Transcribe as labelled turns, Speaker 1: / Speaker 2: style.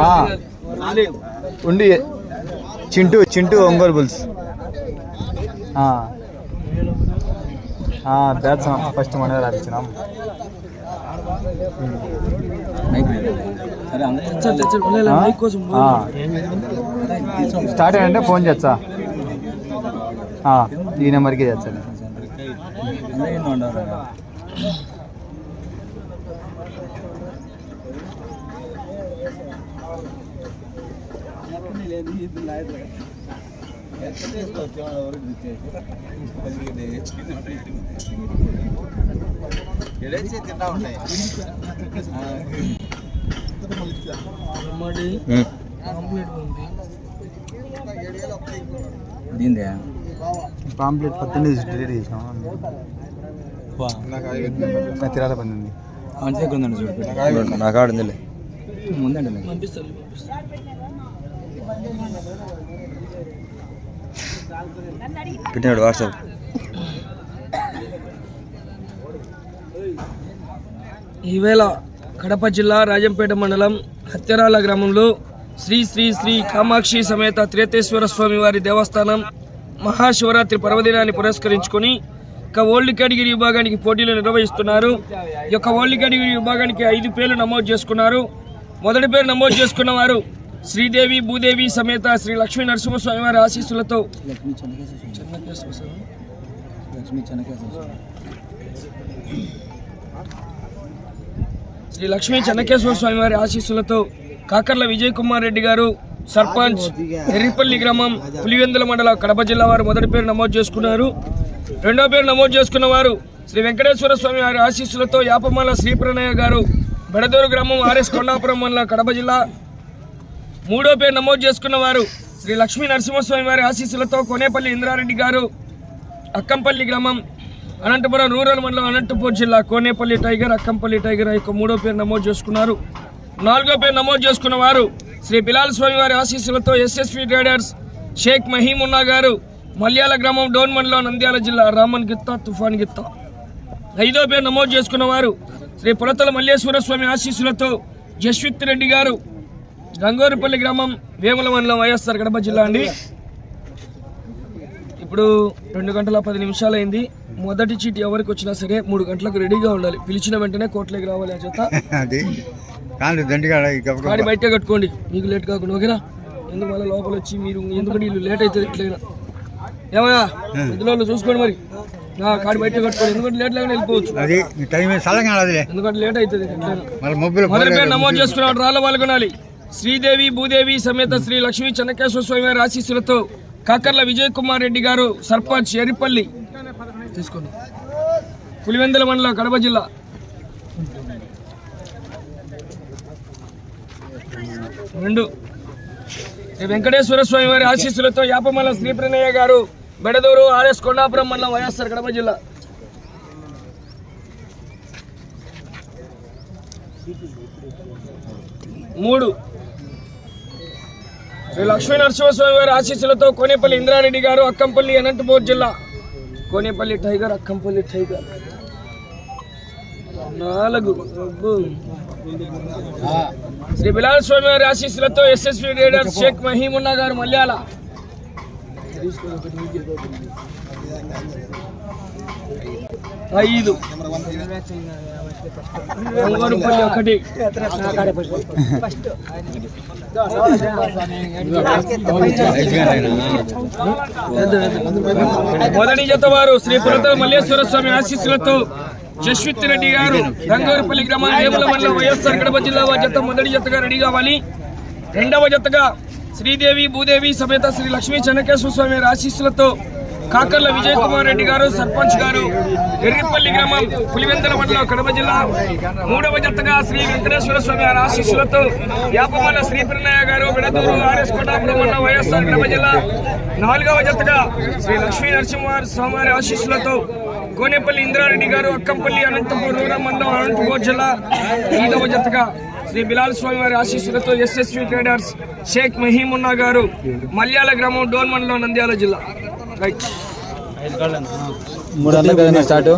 Speaker 1: ఆ, ఉండి. చింటూ చింటూ ఒంగోలు బుల్స్. ఆ. ఆ, బ్యాట్స్ ఫస్ట్ మనమే రాపించినాం. స్టార్ట్ అయ్యంటే ఫోన్ చేస్తా. ఆ, ఈ నెంబర్కి చేస్తా
Speaker 2: దీందే
Speaker 1: పాంప్లెట్ పద్దెనిమిది డిలీట్ చేసినాం తిరాల పని ఉంది
Speaker 2: మంచి దగ్గర ఉందండి చూడు నాకు ఆడిందిలే ముందండి పెట్టినాడు వాట్సాప్.
Speaker 3: ఈవేళ కడప జిల్లా రాజంపేట మండలం హత్యరాల గ్రామంలో శ్రీ శ్రీ శ్రీ కామాక్షి సమేత త్రేతేశ్వర స్వామి వారి దేవస్థానం మహాశివరాత్రి పర్వదినాన్ని పురస్కరించుకొని ఇక ఓల్డ్ కేటగిరీ విభాగానికి పోటీలు నిర్వహిస్తున్నారు. ఈ యొక్క ఓల్డ్ కేటగిరీ విభాగానికి ఐదు పేర్లు నమోదు చేసుకున్నారు. మొదటి పేరు నమోదు చేసుకున్న వారు శ్రీదేవి భూదేవి సమేత శ్రీ లక్ష్మీ నరసింహస్వామి వారి ఆశీస్సులతో. శ్రీ లక్ష్మీ చెన్నకేశ్వర స్వామి వారి ఆశీస్సులతో కాకర్ల విజయ్ కుమార్ రెడ్డి గారు సర్పంచ్ ఎర్రిపల్లి గ్రామం పులివెందుల మండల కడప జిల్లా వారు మొదటి పేరు నమోదు చేసుకున్నారు. రెండో పేరు నమోదు చేసుకున్న వారు శ్రీ వెంకటేశ్వర స్వామి వారి ఆశీస్సులతో యాపమాల శ్రీప్రణయ గారు బెడదూరు గ్రామం ఆర్ఎస్ కొండాపురం మండల కడప జిల్లా. మూడో పేరు నమోదు చేసుకున్న వారు శ్రీ లక్ష్మీ నరసింహస్వామి వారి ఆశీస్సులతో కొనేపల్లి ఇంద్రారెడ్డి గారు అక్కంపల్లి గ్రామం అనంతపురం రూరల్ మండలం అనంతపూర్ జిల్లా కోనేపల్లి టైగర్ అక్కంపల్లి టైగర్ యొక్క మూడో పేరు నమోదు చేసుకున్నారు. నాలుగో పేరు నమోదు చేసుకున్న వారు శ్రీ బిలాల్ స్వామి వారి ఆశీస్సులతో ఎస్ఎస్వి ట్రేడర్స్ షేక్ మహీమున్నా గారు మల్యాల గ్రామం డోన్ మండలం నంద్యాల జిల్లా రామన్ గిత్తా తుఫాన్ గిత్తా. ఐదో పేరు నమోదు చేసుకున్న వారు శ్రీ పులతల మల్లేశ్వర స్వామి ఆశీస్సులతో జస్విత్ రెడ్డి గారు గంగోరుపల్లి గ్రామం వేముల మండలం వైఎస్ఆర్ కడప జిల్లా అండి. ఇప్పుడు రెండు గంటల పది నిమిషాలు అయింది మొదటి చీటి ఎవరికి వచ్చినా సరే మూడు గంటలకు రెడీగా ఉండాలి. పిలిచిన వెంటనే కోట్లోకి రావాలి ఆ చేత గాడి బయట కట్టుకోండి. మీకు లేట్ కాకుండా ఓకేనా? ఎందుకు మళ్ళీ లోపల వచ్చి మీరు ఎందుకంటే వీళ్ళు లేట్ అవుతుంది ఎట్లయినా ఏమయ్యా? ఇందులో చూసుకోండి మరి. కాడి బయట కట్టుకోండి ఎందుకంటే లేట్ లేకుండా వెళ్ళిపోవచ్చు.
Speaker 1: అది టైం సడన్గా అదిలే
Speaker 3: ఎందుకంటే లేట్ అవుతుంది ఎట్లయినా
Speaker 1: మళ్ళీ మొబైల్
Speaker 3: మొదటి పేరు నమోదు చేసుకున్నాడు రాళ్ళ పాల్గొనాలి శ్రీదేవి భూదేవి సమేత శ్రీ లక్ష్మీ చెన్నకేశ్వర స్వామి వారి ఆశీస్సులతో కాకర్ల విజయ్ కుమార్ రెడ్డి గారు సర్పంచ్ ఎరిపల్లి తీసుకోండి. పులివెందుల మండలం కడప జిల్లా. రెండు. వెంకటేశ్వర స్వామి వారి ఆశీస్సులతో యాపమల శ్రీప్రణయ్య గారు బెడదూరు ఆర్ఎస్ కొండాపురం మండలం వైఎస్ఆర్ కడప జిల్లా. మూడు. శ్రీ లక్ష్మీ నరసింహస్వామి వారి ఆశీస్సులతో కోనేపల్లి ఇంద్రారెడ్డి గారు అక్కంపల్లి అనంతపూర్ జిల్లా. Konepalli tiger Akkampalli tiger. నాలుగు. శ్రీ బిలాల్ స్వామి వారి ఆశీస్సులతో ఎస్ఎస్వి రేడర్ షేక్ మహీమున్నా గారు మల్యాల. ఐదు. రంగోరుపల్లి ఒకటి. మొదటి జత వారు శ్రీ పురత మల్లేశ్వర స్వామి ఆశీస్సులతో జస్విత్ రెడ్డి గారు రంగోరుపల్లి గ్రామం వేముల మండలం వైఎస్ఆర్ కడప జిల్లా జత మొదటి జతగా రెడీ కావాలి. రెండవ జతగా శ్రీదేవి భూదేవి సమేత శ్రీ లక్ష్మీ చెన్నకేశ్వర స్వామి ఆశీస్సులతో కాకర్ల విజయ్ కుమార్ రెడ్డి గారు సర్పంచ్ గారు ఎర్రిపల్లి గ్రామం పులివెందల మండలం కడప జిల్లా మూడవ జతగా శ్రీ వెంకటేశ్వర స్వామి గారి ఆశీస్సులతో యాపమల్ల శ్రీ పిన్నయ్య గారు విడదూరు ఆర్ఎస్ కోటాపురం మండలం వైఎస్ఆర్ కడప జిల్లా నాలుగవ జతగా శ్రీ లక్ష్మీ నరసింహవారి స్వామివారి ఆశీస్సులతో కోనేపల్లి ఇంద్రారెడ్డి గారు అక్కంపల్లి అనంతపూర్ రూరల్ మండలం అనంతపూర్ జిల్లా ఐదవ జతగా శ్రీ బిలాల్ స్వామి వారి ఆశీస్సులతో ఎస్ఎస్వి ట్రేడర్స్ షేక్ మహీమున్నా గారు మల్యాల గ్రామం డోన్ మండలం నంద్యాల జిల్లా. రైట్
Speaker 1: మూడు స్టార్ట్.